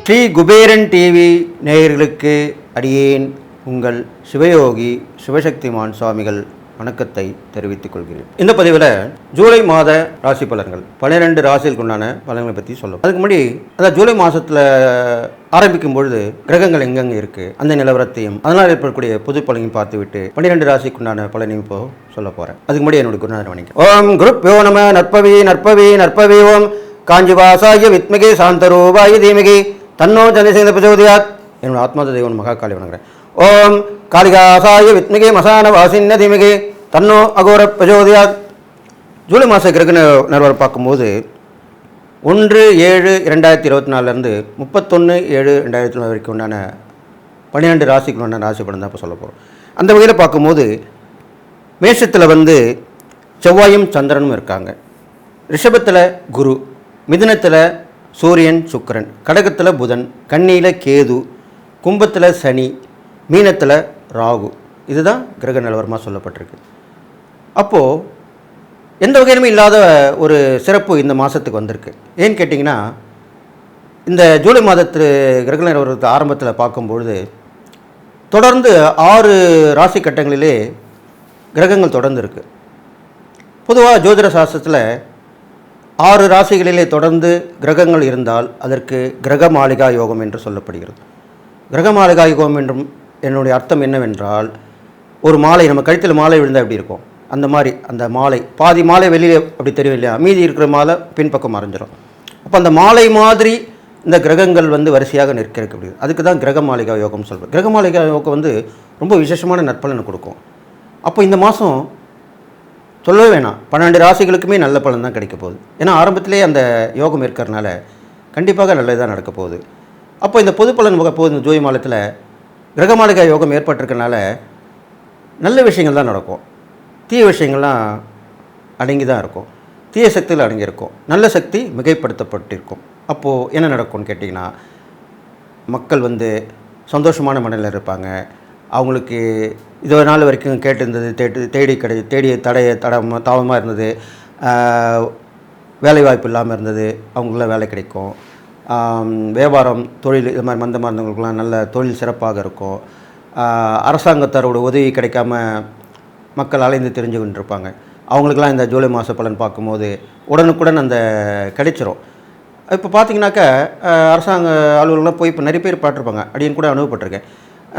Sri Kuberan TV நேயர்களுக்கு அடியேன் உங்கள் சிவயோகி சிவசக்திமான் சுவாமிகள் வணக்கத்தை தெரிவித்துக் கொள்கிறேன். இந்த பதிவில் ஜூலை மாத ராசி பலன்கள் பன்னிரெண்டு ராசிகளுக்கு உண்டான பலன்களை பற்றி சொல்லும் அதுக்கு முன்னாடி அதாவது ஜூலை மாதத்தில் ஆரம்பிக்கும் பொழுது கிரகங்கள் எங்கெங்கே இருக்குது அந்த நிலவரத்தையும் அதனால் ஏற்படக்கூடிய பொது பலனையும் பார்த்துவிட்டு பன்னிரெண்டு ராசிக்கு உண்டான பலனையும் இப்போ சொல்ல போகிறேன் அதுக்கு முன்னாடி என்னுடைய குருநாதர் வணக்கம் ஓம் குருப் யோ நம நற்பவி நற்பவி நற்பவி ஓம். காஞ்சிவாசாய வித்மகி சாந்தரூபாய தீமகி. தன்னோ சந்திரசேகர பிரச்சோதயாத். என்னோட ஆத்மாத தெய்வன் மகாகாலி வணங்குறேன். ஓம் காளிகாசாய வித்மிகே மசான வாசின்ன தீமிகே. தன்னோ அகோர பிரச்சோதயாத். ஜூலை மாத கிரக நிலவரம் பார்க்கும்போது ஒன்று ஏழு இரண்டாயிரத்தி இருபத்தி நாலுலேருந்து முப்பத்தொன்று ஏழு ரெண்டாயிரத்தி நாலு வரைக்கும் உண்டான பன்னிரெண்டு ராசிக்கு உண்டான ராசி படம் தான் இப்போ சொல்ல போகிறோம் அந்த வகையில் பார்க்கும்போது மேஷத்தில் வந்து செவ்வாயும் சந்திரனும் இருக்காங்க. ரிஷபத்தில் குரு மிதுனத்தில் சூரியன் சுக்கரன் கடகத்தில் புதன் கண்ணியில் கேது கும்பத்தில் சனி மீனத்தில் ராகு. இதுதான் கிரக நிலவரமாக சொல்லப்பட்டிருக்கு. அப்போது எந்த வகையிலுமே இல்லாத ஒரு சிறப்பு இந்த மாதத்துக்கு வந்திருக்கு. ஏன்னு கேட்டிங்கன்னா இந்த ஜூலை மாதத்து கிரக நிலவரத்து ஆரம்பத்தில் பார்க்கும்பொழுது தொடர்ந்து ஆறு ராசி கட்டங்களிலே கிரகங்கள் தொடர்ந்து இருக்குது பொதுவாக ஜோதிட சாஸ்திரத்தில் ஆறு ராசிகளிலே தொடர்ந்து கிரகங்கள் இருந்தால் அதற்கு கிரக மாளிகா யோகம் என்று சொல்லப்படுகிறது. கிரக மாளிகா யோகம் என்றும் என்னுடைய அர்த்தம் என்னவென்றால் ஒரு மாலை நம்ம கழுத்தில் மாலை விழுந்தால் எப்படி இருக்கும்? அந்த மாதிரி அந்த மாலை. பாதி மாலை வெளியில் அப்படி தெரியும் இல்லையா? மீதி இருக்கிற மாலை பின்பக்கம் மறைஞ்சிடும் அப்போ அந்த மாலை மாதிரி இந்த கிரகங்கள் வந்து வரிசையாக நிற்க முடியுது அதுக்கு தான் கிரக மாளிகா யோகம் சொல்கிறோம் கிரக மாளிகா யோகம் வந்து ரொம்ப விசேஷமான நற்பலனை கொடுக்கும். அப்போ இந்த மாதம் சொல்லவே வேணாம். பன்னெண்டு ராசிகளுக்குமே நல்ல பலன் தான் கிடைக்க போகுது. ஏன்னா ஆரம்பத்திலே அந்த யோகம் இருக்கிறனால கண்டிப்பாக நல்லதுதான் நடக்க போகுது. அப்போ இந்த பொது பலன் வகை போகுது. இந்த ஜோதி மாதத்தில் கிரகமாளிகா யோகம் ஏற்பட்டிருக்கனால நல்ல விஷயங்கள் தான் நடக்கும். தீய விஷயங்கள்லாம் அடங்கி தான் இருக்கும். தீய சக்தியில் அடங்கியிருக்கும். நல்ல சக்தி மிகைப்படுத்தப்பட்டிருக்கும். அப்போது என்ன நடக்கும்னு கேட்டிங்கன்னா மக்கள் வந்து சந்தோஷமான மனநிலையில் இருப்பாங்க. அவங்களுக்கு இது நாள் வரைக்கும் கேட்டிருந்தது தேடி தேடி கிடை தேடிய தடைய தடமாக தாமமாக இருந்தது. வேலை வேலைவாய்ப்பு இல்லாமல் இருந்தது. அவங்களுக்குலாம் வேலை கிடைக்கும். வியாபாரம் தொழில் இது மாதிரி மந்தமாக இருந்தவங்களுக்குலாம் நல்ல தொழில் சிறப்பாக இருக்கும். அரசாங்கத்தாரோட உதவி கிடைக்காம மக்கள் அலைந்து தெரிஞ்சு கொண்டிருப்பாங்க அவங்களுக்கெல்லாம் இந்த ஜூலை மாத பலன் பார்க்கும்போது உடனுக்குடன் அந்த கிடைச்சிரும். இப்போ பார்த்தீங்கன்னாக்கா அரசாங்க அலுவலகம்லாம் போய் இப்போ நிறைய பேர் பார்த்துருப்பாங்க. அப்படின்னு கூட அனுபவப்பட்டிருக்கேன்.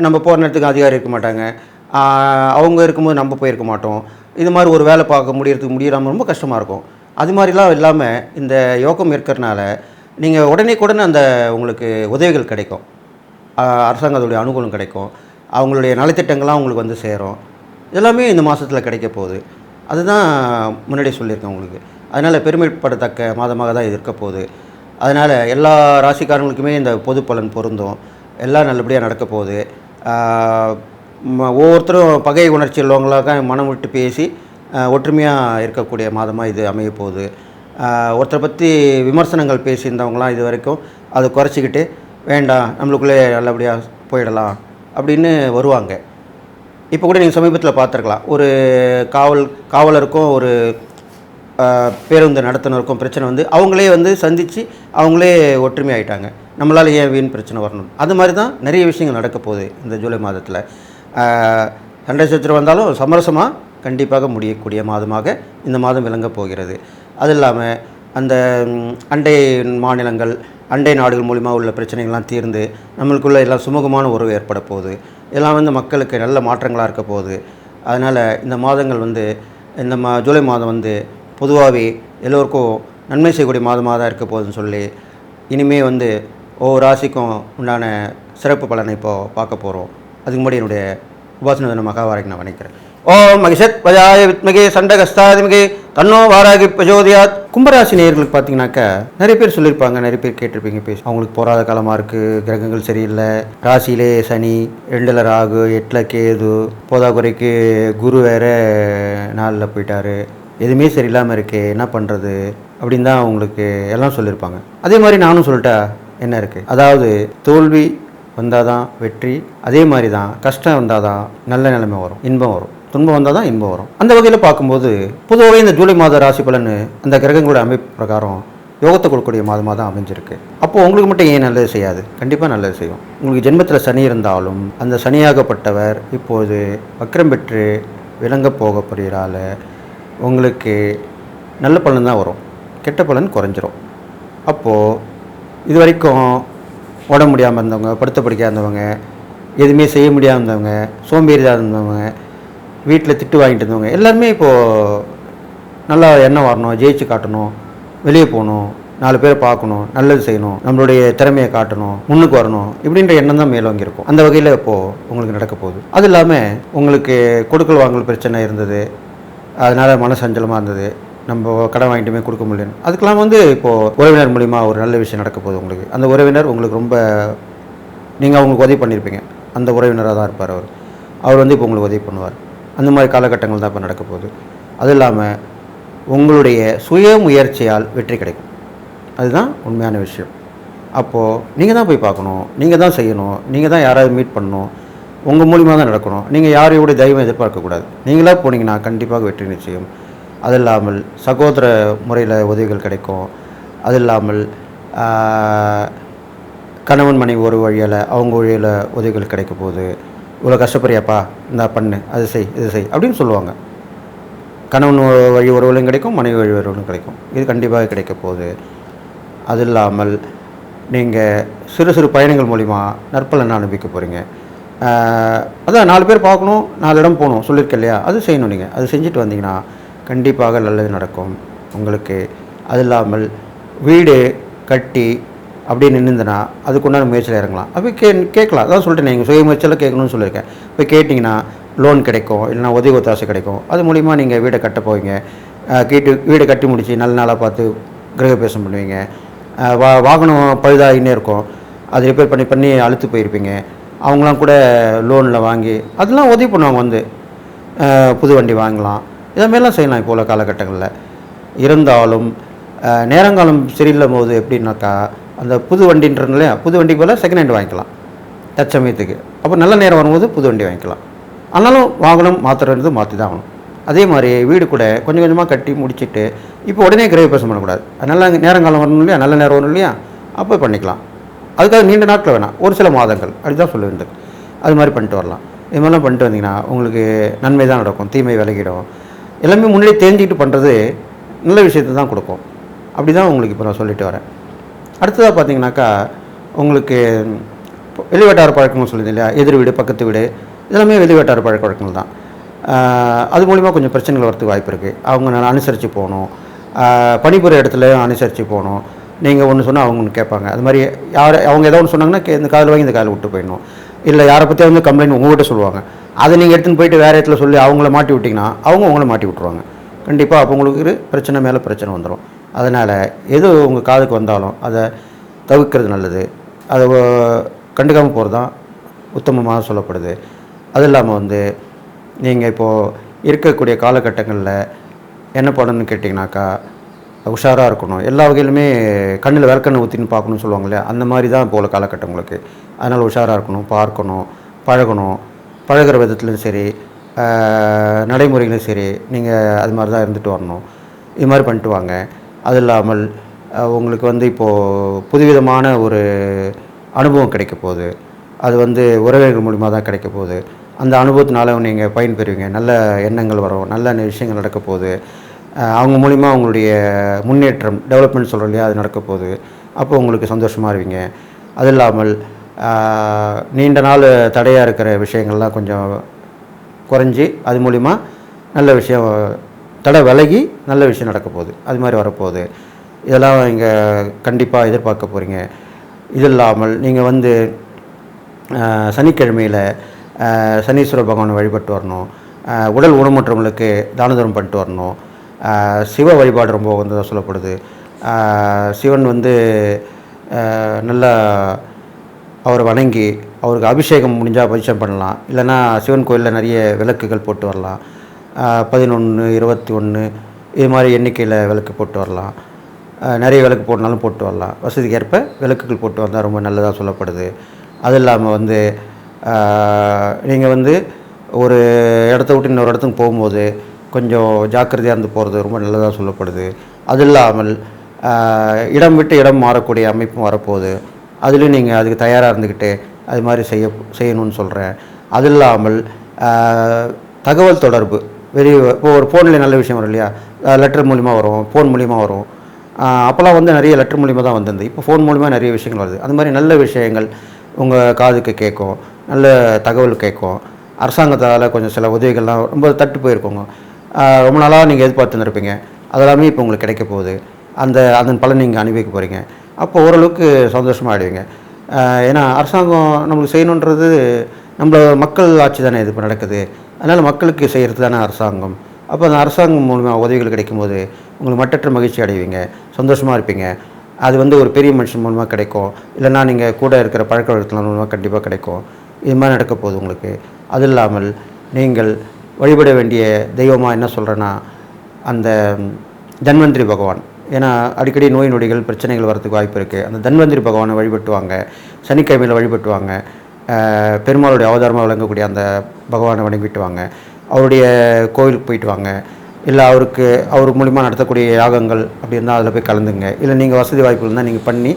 நம்ம போகிற நேரத்துக்கு அதிகாரி இருக்க மாட்டாங்க. அவங்க இருக்கும்போது நம்ம போயிருக்க மாட்டோம். இது மாதிரி ஒரு வேலை பார்க்க முடியறதுக்கு முடியாமல் ரொம்ப கஷ்டமாக இருக்கும். அது மாதிரிலாம் இல்லாமல் இந்த யோகம் இருக்கிறனால நீங்கள் உடனே உடனே அந்த உங்களுக்கு உதவிகள் கிடைக்கும். அரசாங்கத்துடைய அனுகூலம் கிடைக்கும். அவங்களுடைய நலத்திட்டங்கள்லாம் உங்களுக்கு வந்து சேரும். எல்லாமே இந்த மாதத்தில் கிடைக்க போகுது. அதுதான் முன்னாடியே சொல்லியிருக்கேன் உங்களுக்கு. அதனால் பெருமைப்படத்தக்க மாதமாக தான் இது இருக்க போகுது. அதனால் எல்லா ராசிக்காரங்களுக்குமே இந்த பொது பலன் பொருந்தும். எல்லாம் நல்லபடியாக நடக்க போகுது. ஒவ்வொருத்தரும் பகை உணர்ச்சி உள்ளவங்களாக மனம் விட்டு பேசி ஒற்றுமையாக இருக்கக்கூடிய மாதமாக இது அமைய போகுது. ஒருத்தரை பற்றி விமர்சனங்கள் பேசியிருந்தவங்களாம் இது வரைக்கும் அதை குறைச்சிக்கிட்டு வேண்டாம் நம்மளுக்குள்ளே நல்லபடியாக போயிடலாம் அப்படின்னு வருவாங்க. இப்போ கூட நீங்கள் சமீபத்தில் பார்த்துருக்கலாம். ஒரு காவல் காவலருக்கும் ஒரு பேருந்து நடத்துனருக்கும் பிரச்சனை வந்து அவங்களே வந்து சந்தித்து அவங்களே ஒற்றுமை ஆகிட்டாங்க நம்மளால் ஏன் வீண் பிரச்சனை வரணும்? அது மாதிரி தான் நிறைய விஷயங்கள் நடக்க போகுது இந்த ஜூலை மாதத்தில். சண்டை சச்சரவு வந்தாலும் சமரசமாக கண்டிப்பாக முடியக்கூடிய மாதமாக இந்த மாதம் விளங்கப் போகிறது. அது இல்லாமல் அந்த அண்டை மாநிலங்கள் அண்டை நாடுகள் மூலிமா உள்ள பிரச்சனைகள்லாம் தீர்ந்து நம்மளுக்குள்ள எல்லாம் சுமூகமான உறவு ஏற்பட போகுது. இதெல்லாம் வந்து மக்களுக்கு நல்ல மாற்றங்களாக இருக்க போகுது. அதனால் இந்த மாதங்கள் வந்து இந்த மா ஜூலை மாதம் வந்து பொதுவாகவே எல்லோருக்கும் நன்மை செய்யக்கூடிய மாதமாக தான் இருக்க போகுதுன்னு சொல்லி இனிமேல் வந்து ஒவ்வொரு ராசிக்கும் உண்டான சிறப்பு பலனை இப்போது பார்க்க போகிறோம் அதுக்கு முன்னாடி என்னுடைய உபாசன தினமாக வரைக்கும் நான் வணிக்கிறேன் ஓம் மகிஷத் பஜாய வித்மகே சண்டகஸ்தாதிமகே. தன்னோ வாராகி பிரஜோதியாத் கும்பராசி நேர்களுக்கு பார்த்தீங்கன்னாக்கா நிறைய பேர் சொல்லியிருப்பாங்க நிறைய பேர் கேட்டிருப்பீங்க பேசி அவங்களுக்கு போராத காலமாக இருக்குது கிரகங்கள் சரியில்லை. ராசியிலே சனி ரெண்டில் ராகு எட்டில் கேது போதாக்குறைக்கு குரு வேற நாளில் போயிட்டாரு. எதுவுமே சரியில்லாமல் இருக்கே என்ன பண்ணுறது அப்படின்னு தான் அவங்களுக்கு எல்லாம் சொல்லியிருப்பாங்க அதே மாதிரி நானும் சொல்லிட்டா என்ன இருக்குது அதாவது தோல்வி வந்தால் தான் வெற்றி அதே மாதிரி தான் கஷ்டம் வந்தால் தான் நல்ல நிலைமை வரும் இன்பம் வரும். துன்பம் வந்தால் தான் இன்பம் வரும். அந்த வகையில் பார்க்கும்போது பொதுவாகவே இந்த ஜூலை மாத ராசி பலன் அந்த கிரகங்களோட அமைப்பு பிரகாரம் யோகத்தை கொடுக்கக்கூடிய மாதமாக தான் அமைஞ்சிருக்கு. அப்போது உங்களுக்கு மட்டும் ஏன் நல்லது செய்யாது? கண்டிப்பாக நல்லது செய்யும். உங்களுக்கு ஜென்மத்தில் சனி இருந்தாலும் அந்த சனியாகப்பட்டவர் இப்போது வக்கரம் பெற்று விளங்க போகப்படுகிறால உங்களுக்கு நல்ல பலன் தான் வரும். கெட்ட பலன் குறைஞ்சிரும். அப்போது இது வரைக்கும் உடம்பு முடியாமல் இருந்தவங்க படுத்த படிக்காதவங்க எதுவுமே செய்ய முடியாமல் இருந்தவங்க சோம்பேறியாக இருந்தவங்க வீட்டில் திட்டு வாங்கிட்டு இருந்தவங்க. எல்லாருமே இப்போது நல்லா எண்ணம் வரணும் ஜெயிச்சு காட்டணும் வெளியே போகணும் நாலு பேரை பார்க்கணும் நல்லது செய்யணும் நம்மளுடைய திறமையை காட்டணும் முன்னுக்கு வரணும் இப்படின்ற எண்ணம் தான் மேலோங்கி இருக்கும். அந்த வகையில் இப்போது உங்களுக்கு நடக்க போகுது. அது இல்லாமல் உங்களுக்கு கொடுக்கல் வாங்கல் பிரச்சனை இருந்தது. அதனால் மனசஞ்சலமாக இருந்தது. நம்ம கடன் வாங்கிட்டுமே கொடுக்க முடியும் அதுக்கெல்லாம் வந்து இப்போது உறவினர் மூலிமா ஒரு நல்ல விஷயம் நடக்க போகுது உங்களுக்கு. அந்த உறவினர் உங்களுக்கு ரொம்ப நீங்கள் அவங்களுக்கு உதவி பண்ணியிருப்பீங்க அந்த உறவினராக தான் இருப்பார் அவர். அவர் வந்து இப்போ உங்களுக்கு உதவி பண்ணுவார். அந்த மாதிரி காலகட்டங்கள் தான் இப்போ நடக்க போகுது. அது இல்லாமல் உங்களுடைய சுய முயற்சியால் வெற்றி கிடைக்கும். அதுதான் உண்மையான விஷயம். அப்போது நீங்கள் தான் போய் பார்க்கணும். நீங்கள் தான் செய்யணும். நீங்கள் தான் யாராவது மீட் பண்ணணும். உங்கள் மூலிமா தான் நடக்கணும். நீங்கள் யாரையோட தெய்வம் எதிர்பார்க்கக்கூடாது நீங்களாக போனீங்கன்னா கண்டிப்பாக வெற்றி நிச்சயம். அது இல்லாமல் சகோதர முறையில் உதவிகள் கிடைக்கும். அது இல்லாமல் கணவன் மனைவி ஒரு வழியில் அவங்க வழியில் உதவிகள் கிடைக்க போகுது. இவ்வளோ கஷ்டப்படுறியாப்பா இந்த பண்ணு அது செய் இது செய் அப்படின்னு சொல்லுவாங்க. கணவன் வழி உறவுகளும் கிடைக்கும் மனைவி வழி உறவுகளும் கிடைக்கும். இது கண்டிப்பாக கிடைக்க போகுது. அது இல்லாமல் நீங்கள் சிறு சிறு பயணங்கள் மூலிமா நற்பலன் அனுபவிக்க போகிறீங்க அதான் நாலு பேர் பார்க்கணும் நாலு இடம் போகணும் சொல்லியிருக்க இல்லையா? அது செய்யணும் நீங்கள் அது செஞ்சுட்டு வந்தீங்கன்னா கண்டிப்பாக நல்லது நடக்கும். உங்களுக்கு அது இல்லாமல் வீடு கட்டி அப்படியே நின்றுந்தனா அதுக்குண்டான முயற்சியில் இறங்கலாம். அப்போ கே கேட்கலாம். அதான் சொல்லிட்டேன் நீங்கள் சுய முயற்சியில் கேட்கணும்னு சொல்லியிருக்கேன். இப்போ கேட்டிங்கன்னா லோன் கிடைக்கும் இல்லைனா உதவி ஒத்தாசை கிடைக்கும். அது மூலிமா நீங்கள் வீடை கட்ட போவீங்க. கீட்டு கேட்டு வீடை கட்டி முடித்து நல்ல நாளாக பார்த்து கிரகபேசம் பண்ணுவீங்க. வா வாகனம் பழுதாகினே இருக்கும். அது ரிப்பேர் பண்ணி பண்ணி அழுத்து போயிருப்பீங்க. அவங்களாம் கூட லோனில் வாங்கி அதெல்லாம் உதவி பண்ணுவாங்க வந்து. புது வண்டி வாங்கலாம். இதமாரிலாம் செய்யலாம் இப்போ உள்ள காலகட்டங்களில். இருந்தாலும் நேரங்காலம் சரியில்லும் போது எப்படின்னாக்கா அந்த புது வண்டின்றது இல்லையா புது வண்டிக்கு பதிலாக செகண்ட் ஹேண்ட் வாங்கிக்கலாம். தற்சமயத்துக்கு. அப்போ நல்ல நேரம் வரும்போது புது வண்டி வாங்கிக்கலாம். ஆனாலும் வாகனம் மாற்றுறது மாற்றி தான் ஆகணும். அதே மாதிரி வீடு கூட கொஞ்சம் கொஞ்சமாக கட்டி முடிச்சுட்டு இப்போ உடனே கிரகப்பிரசம் பண்ணக்கூடாது. நல்ல நேரங்காலம் வரணும் இல்லையா? நல்ல நேரம் வரணும் இல்லையா? அப்போ பண்ணிக்கலாம். அதுக்காக நீண்ட நாட்கள் வேணாம். ஒரு சில மாதங்கள். அப்படிதான் சொல்ல வேண்டியது அது மாதிரி பண்ணிட்டு வரலாம். இது மாதிரிலாம் பண்ணிட்டு வந்தீங்கன்னா உங்களுக்கு நன்மை தான் நடக்கும். தீமை விலகிடும். எல்லாமே முன்னாடியே தெரிஞ்சுக்கிட்டு பண்ணுறது நல்ல விஷயத்தை தான் கொடுக்கும். அப்படி தான் உங்களுக்கு இப்போ நான் சொல்லிட்டு வரேன். அடுத்ததாக பார்த்தீங்கன்னாக்கா உங்களுக்கு வெளிவட்டார பழக்கங்கள் சொல்லுது இல்லையா? எதிர் வீடு பக்கத்து வீடு இதெல்லாமே வெளிவட்டார பழக்க வழக்கங்கள் தான். அது மூலிமா கொஞ்சம் பிரச்சனைகள் வரதுக்கு வாய்ப்பு இருக்குது அவங்க நல்லா அனுசரித்து போகணும். பணிபுரிய இடத்துல அனுசரித்து போகணும். நீங்கள் ஒன்று சொன்னால் அவங்க ஒன்று கேட்பாங்க. அது மாதிரி யார் அவங்க ஏதோ ஒன்று சொன்னாங்கன்னா இந்த காதில் வாங்கி இந்த காதில் விட்டு போயிடணும். இல்லை யாரை பற்றி வந்து கம்ப்ளைண்ட் உங்கள்கிட்ட சொல்லுவாங்க. அதை நீங்கள் எடுத்துன்னு போயிட்டு வேறு இடத்துல சொல்லி அவங்கள மாட்டி விட்டிங்கன்னா அவங்க உங்களை மாட்டி விட்ருவாங்க கண்டிப்பாக அப்போ உங்களுக்கு பிரச்சனை மேலே பிரச்சனை வந்துடும் அதனால் எது உங்கள் காதுக்கு வந்தாலும் அதை தவிர்க்கிறது நல்லது. அதை கண்டுக்காமல் போகிறது தான் உத்தமமாக சொல்லப்படுது. அது இல்லாமல் வந்து நீங்கள் இப்போது இருக்கக்கூடிய காலகட்டங்களில் என்ன பண்ணணும்னு கேட்டிங்கனாக்கா உஷாராக இருக்கணும். எல்லா வகையிலுமே கண்ணில் விளக்கண்ணை ஊற்றின்னு பார்க்கணும்னு சொல்லுவாங்களே அந்த மாதிரி தான் போகல காலகட்டம் உங்களுக்கு. அதனால் உஷாராக இருக்கணும் பார்க்கணும் பழகணும். பழகுற விதத்துலையும் சரி நடைமுறைகளும் நடைமுறையிலும் சரி நீங்கள் அது மாதிரி தான் இருந்துட்டு வரணும். இது மாதிரி பண்ணிட்டு வாங்க. அது இல்லாமல் உங்களுக்கு வந்து இப்போது புதுவிதமான ஒரு அனுபவம் கிடைக்க போகுது அது வந்து உறவினர்கள் மூலிமா தான் கிடைக்க போகுது அந்த அனுபவத்தினால நீங்கள் பயன்பெறுவீங்க நல்ல எண்ணங்கள் வரும். நல்ல விஷயங்கள் நடக்க போகுது. அவங்க மூலிமா உங்களுடைய முன்னேற்றம் டெவலப்மெண்ட் சொல்கிறோம் இல்லையா அது நடக்க போகுது. அப்போ உங்களுக்கு சந்தோஷமாக இருவீங்க. அது இல்லாமல் நீண்ட நாள் தடையாக இருக்கிற விஷயங்கள்லாம் கொஞ்சம் குறைஞ்சி அது மூலிமா நல்ல விஷயம் தடை விலகி நல்ல விஷயம் நடக்க போகுது. அது மாதிரி வரப்போகுது. இதெல்லாம் இங்கே கண்டிப்பாக எதிர்பார்க்க போகிறீங்க இது இல்லாமல் நீங்கள் வந்து சனிக்கிழமையில் சனீஸ்வர பகவானை வழிபட்டு வரணும். உடல் ஊனமுற்றவங்களுக்கு தான தர்மம் பண்ணிட்டு வரணும். சிவ வழிபாடு ரொம்ப வந்து சொல்லப்படுது. சிவன் வந்து நல்லா அவரை வணங்கி அவருக்கு அபிஷேகம் முடிஞ்சால் அபிஷேகம் பண்ணலாம். இல்லைன்னா சிவன் கோயிலில் நிறைய விளக்குகள் போட்டு வரலாம். பதினொன்று இருபத்தி ஒன்று இது மாதிரி எண்ணிக்கையில் விளக்கு போட்டு வரலாம். நிறைய விளக்கு போடனாலும் போட்டு வரலாம். வசதிக்கு ஏற்ப விளக்குகள் போட்டு வந்தால் ரொம்ப நல்லதாக சொல்லப்படுது. அது இல்லாமல் வந்து நீங்கள் வந்து ஒரு இடத்த விட்டு இன்னொரு இடத்துக்கு போகும்போது கொஞ்சம் ஜாக்கிரதையாக இருந்து போகிறது ரொம்ப நல்லதாக சொல்லப்படுது. அது இல்லாமல் இடம் விட்டு இடம் மாறக்கூடிய அமைப்பும் வரப்போகுது. அதுலேயும் நீங்கள் அதுக்கு தயாராக இருந்துக்கிட்டு அது மாதிரி செய்ய செய்யணும்னு சொல்கிறேன் அது இல்லாமல் தகவல் தொடர்பு. வெளியே இப்போ ஒரு ஃபோன்லேயே நல்ல விஷயம் வரும் இல்லையா? லெட்டர் மூலிமா வரும் ஃபோன் மூலிமா வரும். அப்போல்லாம் வந்து நிறைய லெட்டர் மூலிமா தான் வந்திருந்து இப்போ ஃபோன் மூலிமா நிறைய விஷயங்கள் வருது. அந்த மாதிரி நல்ல விஷயங்கள் உங்கள் காதுக்கு கேட்கும் நல்ல தகவல் கேட்கும். அரசாங்கத்தால் கொஞ்சம் சில உதவிகள்லாம் ரொம்ப தட்டு போயிருக்கோங்க. ரொம்ப நாளாக நீங்கள் எதிர்பார்த்துருந்துருப்பீங்க அதெல்லாமே இப்போ உங்களுக்கு கிடைக்க போகுது. அந்த அதன் பலன் நீங்கள் அனுபவிக்க போகிறீங்க அப்போ ஓரளவுக்கு சந்தோஷமாக ஆகிடுவீங்க ஏன்னா அரசாங்கம் நம்மளுக்கு செய்யணுன்றது நம்ம மக்கள் ஆட்சி தானே இது இப்போ நடக்குது. அதனால் மக்களுக்கு செய்கிறது தானே அரசாங்கம். அப்போ அந்த அரசாங்கம் மூலமாக உதவிகள் கிடைக்கும்போது உங்களுக்கு மட்டற்ற மகிழ்ச்சி அடைவீங்க சந்தோஷமாக இருப்பீங்க. அது வந்து ஒரு பெரிய மனுஷன் மூலமாக கிடைக்கும். இல்லைன்னா நீங்கள் கூட இருக்கிற பழக்க வழக்கத்தின் மூலமாக கண்டிப்பாக கிடைக்கும். இது மாதிரி நடக்க போகுது உங்களுக்கு. அது இல்லாமல் நீங்கள் வழிபட வேண்டிய தெய்வமாக என்ன சொல்கிறேன்னா அந்த தன்வந்திரி பகவான். ஏன்னா அடிக்கடி நோய் நொடிகள் பிரச்சனைகள் வரதுக்கு வாய்ப்பு இருக்குது அந்த தன்வந்திரி பகவானை வழிபட்டுவாங்க. சனிக்கிழமையில் வழிபட்டுவாங்க. பெருமாளுடைய அவதாரமாக விளங்கக்கூடிய அந்த பகவானை வணங்கிட்டு வாங்க அவருடைய கோவிலுக்கு போயிட்டு வாங்க. இல்லை அவருக்கு அவர் மூலிமா நடத்தக்கூடிய யாகங்கள் அப்படி இருந்தால் அதில் போய் கலந்துங்க. இல்லை நீங்கள் வசதி வாய்ப்பு இருந்தால் நீங்கள் பண்ணி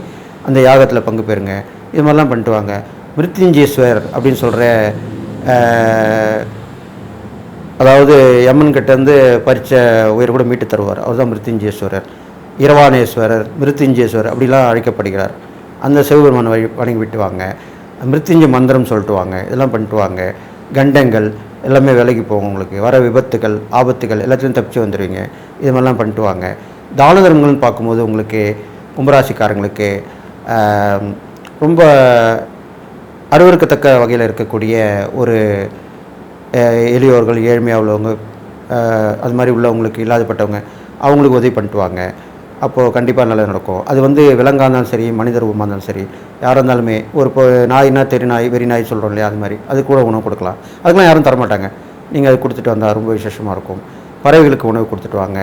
அந்த யாகத்தில் பங்கு பெறுங்க. இது மாதிரிலாம் பண்ணிட்டு வாங்க. மிருத்யுஞ்சேஸ்வர் அப்படின்னு சொல்கிற அதாவது யமன் கிட்டேருந்து பறிச்ச உயிர் கூட மீட்டு தருவார். அவர் தான் மிருத்யுஞ்சேஸ்வரர். இரவானேஸ்வரர் மிருத்யுஞ்சேஸ்வரர் அப்படிலாம் அழைக்கப்படுகிறார். அந்த சிவபெருமானை வழி வணங்கி விட்டு வாங்க. மிருத்யுஞ்ச மந்திரம் சொல்லிட்டு வாங்க இதெல்லாம் பண்ணிட்டு வாங்க கண்டங்கள் எல்லாமே விலைக்கு போகும் உங்களுக்கு. வர விபத்துகள் ஆபத்துகள் எல்லாத்தையும் தப்பிச்சு வந்துடுவீங்க இது மாதிரிலாம் பண்ணிட்டு வாங்க தான தர்மங்கள்னு பார்க்கும்போது உங்களுக்கு கும்பராசிக்காரங்களுக்கு ரொம்ப அருவருக்கத்தக்க வகையில் இருக்கக்கூடிய ஒரு எளியோர்கள் ஏழ்மையாக உள்ளவங்க அது மாதிரி உள்ளவங்களுக்கு இல்லாதப்பட்டவங்க அவங்களுக்கு உதவி பண்ணிட்டு வாங்க அப்போது கண்டிப்பாக நல்லது நடக்கும். அது வந்து விலங்காக இருந்தாலும் சரி மனித ரூபமாக இருந்தாலும் சரி யாராக இருந்தாலுமே ஒரு இப்போ நாய்னா தெரு நாய் வெறி நாய் சொல்கிறோம் இல்லையா அது மாதிரி அது கூட உணவு கொடுக்கலாம். அதுக்கெலாம் யாரும் தரமாட்டாங்க. நீங்கள் அது கொடுத்துட்டு வந்தால் ரொம்ப விசேஷமாக இருக்கும். பறவைகளுக்கு உணவு கொடுத்துட்டு வாங்க.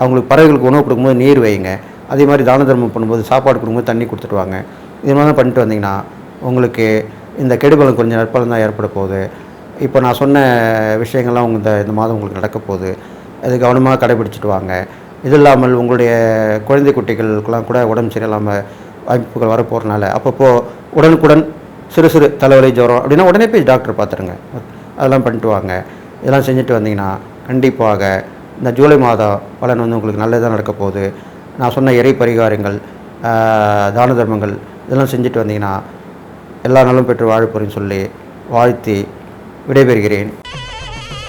அவங்களுக்கு பறவைகளுக்கு உணவு கொடுக்கும்போது நீர் வைங்க அதே மாதிரி தான தர்மம் பண்ணும்போது சாப்பாடு கொடுக்கும்போது தண்ணி கொடுத்துட்டு வாங்க. இது மாதிரி பண்ணிட்டு வந்தீங்கன்னா உங்களுக்கு இந்த கெடுபலம் கொஞ்சம் நற்பலம் தான் ஏற்பட போகுது. இப்போ நான் சொன்ன விஷயங்கள்லாம் உங்கள் இந்த இந்த மாதம் உங்களுக்கு நடக்க போகுது. அது கவனமாக கடைபிடிச்சிட்டு வாங்க. இது இல்லாமல் உங்களுடைய குழந்தை குட்டிகளுக்கெல்லாம் கூட உடம்பு சரியில்லாமல் வாய்ப்புகள் வரப்போகிறனால அப்பப்போ உடனுக்குடன் சிறு சிறு தலைவலி ஜுரம் அப்படின்னா உடனே போய் டாக்டர் பார்த்துருங்க. அதெல்லாம் பண்ணிட்டு வாங்க. இதெல்லாம் செஞ்சுட்டு வந்தீங்கன்னா கண்டிப்பாக இந்த ஜூலை மாதம் பலன் வந்து உங்களுக்கு நல்லதாக நடக்க போகுது. நான் சொன்ன இறை பரிகாரங்கள் தான தர்மங்கள் இதெல்லாம் செஞ்சுட்டு வந்தீங்கன்னா எல்லா நாளும் பெற்று வாழ்ப்புறேன்னு சொல்லி வாழ்த்தி விடைபெறுகிறேன்.